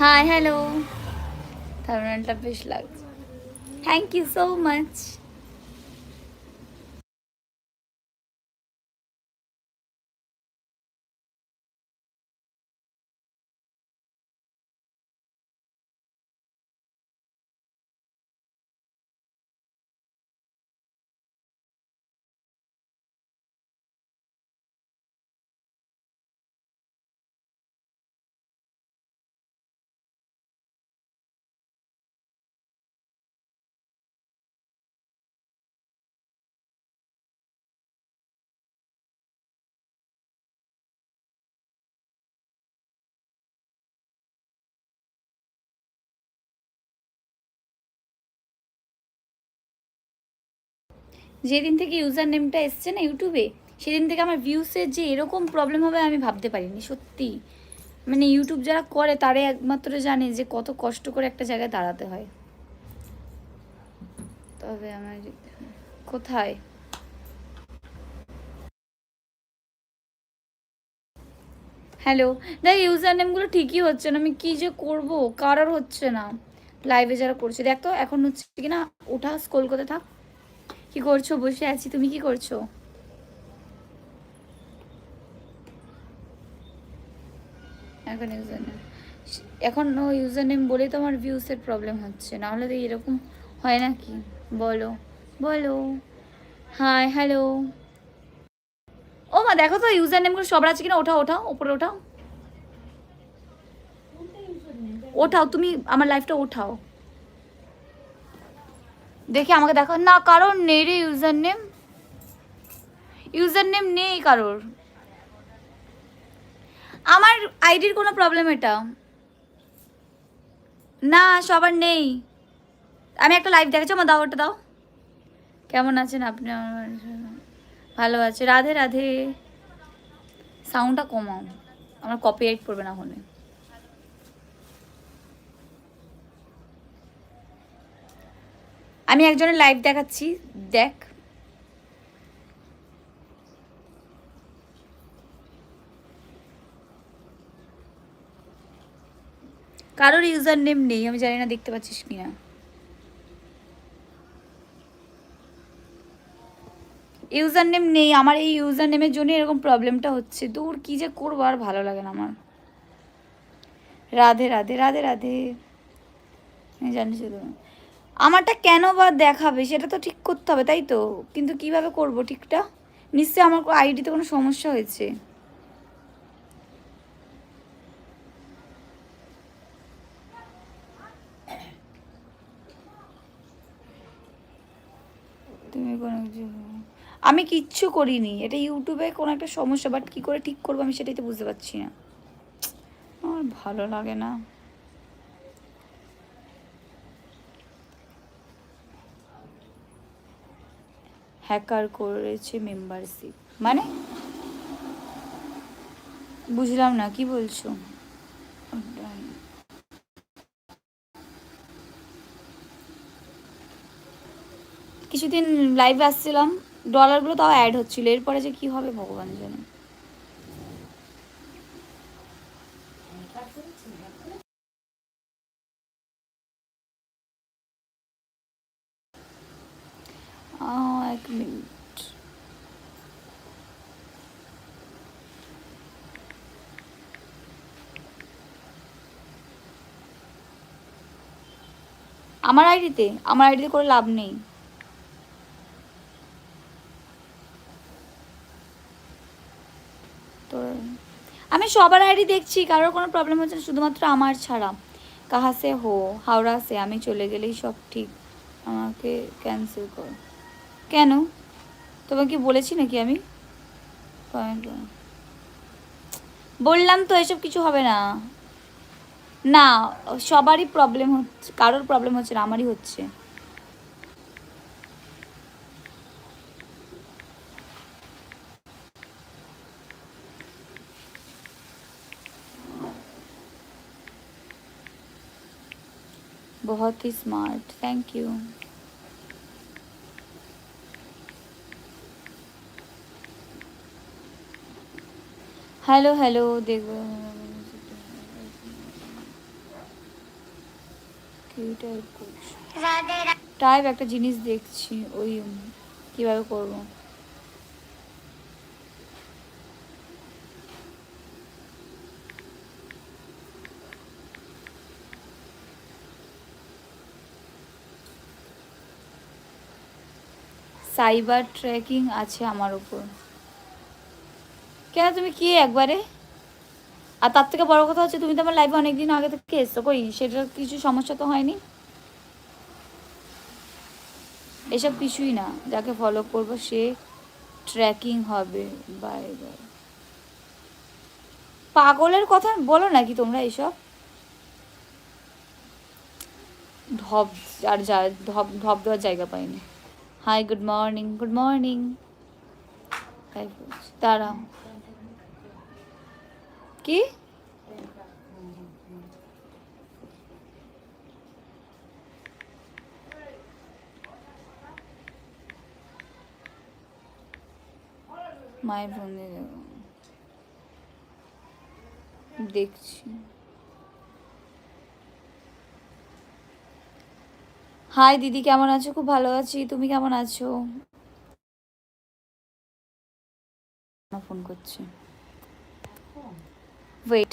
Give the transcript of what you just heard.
Hi hello থার্মোনালটা বেশ লাগছে thank you so much যেদিন থেকে ইউজার নেমটা এসছে না ইউটিউবে, সেদিন থেকে আমার ভিউসের যে এরকম প্রবলেম হবে আমি ভাবতে পারিনি, সত্যি। মানে ইউটিউব যারা করে, তারাই একমাত্র জানে যে কত কষ্ট করে একটা জায়গায় দাঁড়াতে হয়। তবে আমার কোথায়? হ্যালো দেখ ইউজার নেমগুলো ঠিকই হচ্ছে না, আমি কি যে করব? কারোর হচ্ছে না। লাইভে যারা করছে, দেখ তো, এখন হচ্ছে কি না ওঠা স্কোল করতে থাক। কি করছ? বসে আছি। তুমি কি করছ? এখন ইউজার নেম এখন ও ইউজার নেম বলেই তো আমার ভিউসের প্রবলেম হচ্ছে। না হলে তো এরকম হয় নাকি বলো। বলো। হাই হ্যালো ও মা, দেখো তো ইউজার নেমগুলো সবার আছে কিনা? ওঠাও ওঠাও ওপরে ওঠাও। ওঠাও, তুমি আমার লাইফটা ওঠাও। দেখি আমাকে দেখো না, কারোর নেই রে ইউজার নেম ইউজার নেম নেই কারোর। আমার আইডির কোনো প্রবলেম এটা। না, সবার নেই। আমি একটা লাইভ দেখেছি আমার দাও, ওটা দাও। কেমন আছেন আপনি? আমার ভালো আছে। রাধে রাধে। সাউন্ডটা কমাও। আমার কপিরাইট পড়বে না হলে। আমি একজনের লাইভ দেখাচ্ছি, দেখ। কারোর ইউজার নেম নেই, আমি জানি না দেখতে পাচ্ছিস কিনা। ইউজার নেম নেই, আমার এই ইউজার নেমের জন্য এরকম প্রবলেমটা হচ্ছে। দূর, কি যে করব আর ভালো লাগে না আমার। রাধে রাধে রাধে রাধে। আমি জানি শুধু আমারটা কেন বা দেখাবে? সেটা তো ঠিক করতে হবে, তাই তো? কিন্তু কীভাবে করব ঠিকটা? নিশ্চয়ই আমার আইডিতে কোনো সমস্যা হয়েছে। তুমি আমি কিচ্ছু করিনি। এটা ইউটিউবে কোনো একটা সমস্যা বাট কী করে ঠিক করব আমি সেটাই তো বুঝতে পারছি না। আমার ভালো লাগে না। হ্যাকার করেছে মেম্বারশিপ। মানে? বুঝলাম না, কি বলছো? কিছুদিন লাইভে আসছিলাম ডলারগুলো তাও অ্যাড হচ্ছিল, এরপরে যে কি হবে ভগবান জানে। আমার আইডিতে আমার আইডিতে করে লাভ নেই। তো আমি সবার আইডি দেখছি, কারোর কোনো প্রবলেম হচ্ছে না, শুধুমাত্র আমার ছাড়া। কাহা সে হো, হাওড়া সে, আমি চলে গেলেই সব ঠিক। আমাকে ক্যান্সেল করো। কেন? তোমাকে বলেছি নাকি আমি? বললাম তো এসব কিছু হবে না। না সবারই প্রবলেম হচ্ছে কারোর প্রবলেম হচ্ছে না আমারই হচ্ছে बहुत ही smart thank you hello hello देखो টাইপ করছি। টাইপ একটা জিনিস দেখছি ওই কীভাবে করব? সাইবার ট্র্যাকিং আছে আমার উপর। কেন তুমি কি একবারে? আর তার থেকে বড় কথা হচ্ছে তুমি তো আমার লাইভে অনেকদিন আগে থেকে এসছো। কই, সেটার কিছু সমস্যা তো হয়নি? এসব কিছুই না। যাকে ফলো করব সে ট্র্যাকিং হবে। Bye bye. পাগলের কথা বলো নাকি তোমরা এসব? ঢপ আর যা ঢপ ঢপ দেওয়ার জায়গা পাইনি। Hi good morning good morning তাই কি? মায়ের দেখছি। হাই দিদি, কেমন আছো? খুব ভালো আছি। তুমি কেমন আছো? ফোন করছে। ওয়েট